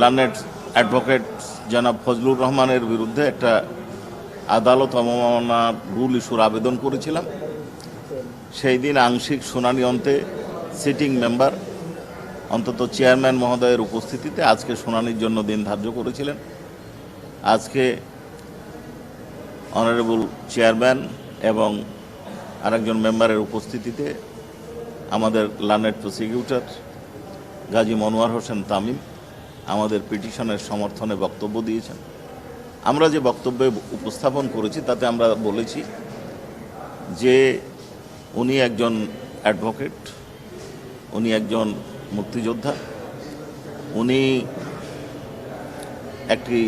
Learned advocate জনাব ফজলুর রহমানের বিরুদ্ধে একটা আদালত অবমাননার রুল ইস্যুর আবেদন করেছিলাম। সেই দিন আংশিক শুনানি অন্তে সিটিং মেম্বার অন্তত চেয়ারম্যান মহোদয়ের উপস্থিতিতে আজকে শুনানির জন্য দিন ধার্য করেছিলেন। আজকে অনারেবল চেয়ারম্যান এবং আরেকজন মেম্বারের উপস্থিতিতে আমাদের লার্নেড প্রসিকিউটর গাজী মনোয়ার হোসেন তামিম আমাদের পিটিশনের সমর্থনে বক্তব্য দিয়েছেন। আমরা যে বক্তব্যে উপস্থাপন করেছি, তাতে আমরা বলেছি যে উনি একজন অ্যাডভোকেট, উনি একজন মুক্তিযোদ্ধা, উনি একটি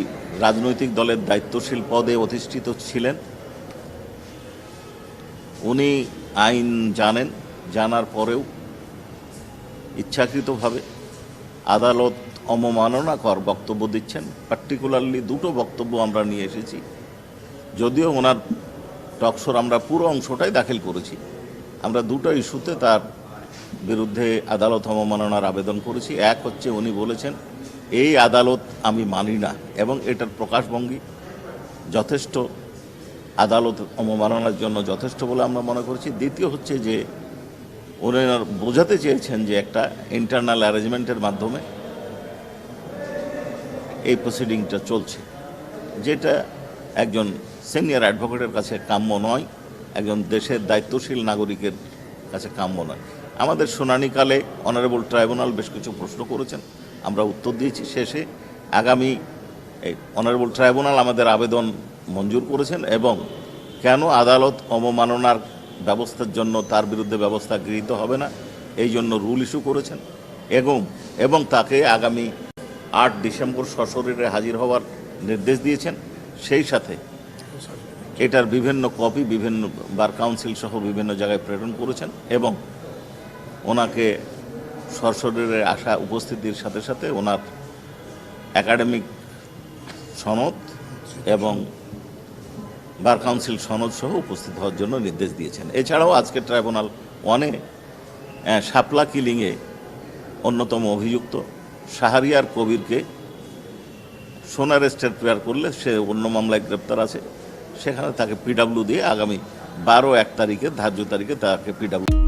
রাজনৈতিক দলের দায়িত্বশীল পদে অধিষ্ঠিত ছিলেন। উনি আইন জানেন, জানার পরেও ইচ্ছাকৃতভাবে আদালত অবমাননাকর বক্তব্য দিচ্ছেন। পার্টিকুলারলি দুটো বক্তব্য আমরা নিয়ে এসেছি। যদিও ওনার টকশোর আমরা পুরো অংশটাই দাখিল করেছি। আমরা দুটো ইস্যুতে তার বিরুদ্ধে আদালত অবমাননার আবেদন করেছি। এক হচ্ছে উনি বলেছেন, এই আদালত আমি মানি না এবং এটার প্রকাশভঙ্গি যথেষ্ট। আদালত অবমাননার জন্য যথেষ্ট বলে আমরা মনে করছি। দ্বিতীয় হচ্ছে যে, ওনারা বোঝাতে চেয়েছেন যে একটা ইন্টারনাল অ্যারেঞ্জমেন্টের মাধ্যমে এই প্রসিডিংটা চলছে। যেটা একজন সিনিয়র অ্যাডভোকেটের কাছে কাম্য নয়, একজন দেশের দায়িত্বশীল নাগরিকের কাছে কাম্য নয়। আমাদের শুনানিকালে অনারেবল ট্রাইব্যুনাল বেশ কিছু প্রশ্ন করেছেন। আমরা উত্তর দিয়েছি শেষে। আগামী এই অনারেবল ট্রাইব্যুনাল আমাদের আবেদন মঞ্জুর করেছেন এবং কেন আদালত অবমাননার ব্যবস্থার জন্য তার বিরুদ্ধে ব্যবস্থা গৃহীত হবে না, এই জন্য রুল ইস্যু করেছেন। এবং এবং তাকে আগামী আট ডিসেম্বর সশরীরে হাজির হওয়ার নির্দেশ দিয়েছেন। সেই সাথে এটার বিভিন্ন কপি, বিভিন্ন বার কাউন্সিল সহ বিভিন্ন জায়গায় প্রেরণ করেছেন এবং ওনাকে সশরীরে আসা উপস্থিতির সাথে সাথে ওনার একাডেমিক সনদ এবং বার কাউন্সিল সনদ সহ উপস্থিত হওয়ার জন্য নির্দেশ দিয়েছেন। এছাড়াও আজকে ট্রাইব্যুনাল ওয়ানে শাপলা কিলিংয়ে অন্যতম অভিযুক্ত শাহরিয়ার কবিরকে সোনার স্টেট প্রেয়ার করলে সে অন্য মামলায় গ্রেপ্তার আছে। সেখানে তাকে পিডাব্লিউ দিয়ে আগামী বারো এক তারিখে, ধার্য তারিখে তাকে পিডাব্লিউ